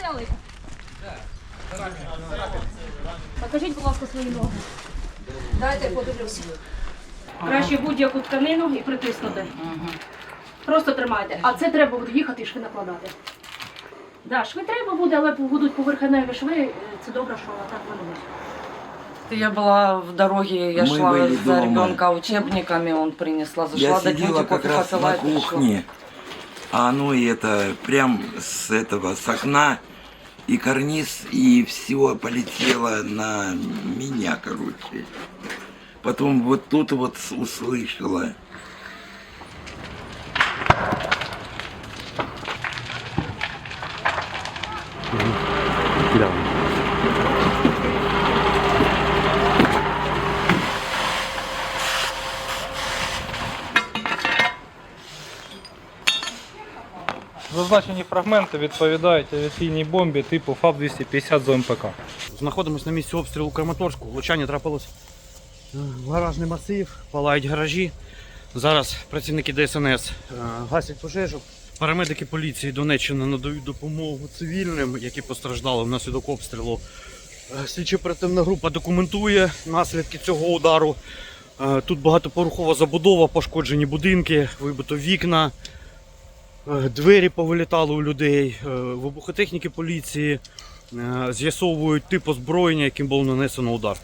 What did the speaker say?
зняли? Покажіть, будь ласка, свої ноги. Дайте подивлюся. Краще будь-яку тканину і притиснути. Просто тримайте. А це треба буде їхати і шви накладати. Да, шви треба буде, але будуть поверхневі шви. е, Це добре, що так воно буде. Я была в дороге, я Мы шла были за дома. ребенка учебниками, он принесла, зашла Я до сидела тети, как кофе раз попила на и пришла. кухне, А оно и это прям с этого, с окна, и карниз, и все полетело на меня, короче. Потом вот тут вот услышала. Зазначені фрагменти відповідають авіаційній бомбі типу ФАБ-250 з ОМПК. Знаходимося на місці обстрілу Краматорську. Влучання трапилось гаражний масив, палають гаражі. Зараз працівники ДСНС е, гасять пожежу. Парамедики поліції Донеччини надають допомогу цивільним, які постраждали внаслідок обстрілу. Е, Слідчо-оперативна група документує наслідки цього удару. Е, Тут багатопорухова забудова, пошкоджені будинки, вибито вікна, двері повилітали у людей, е, вибухотехніки поліції. Е, З'ясовують тип озброєння, яким було нанесено удар.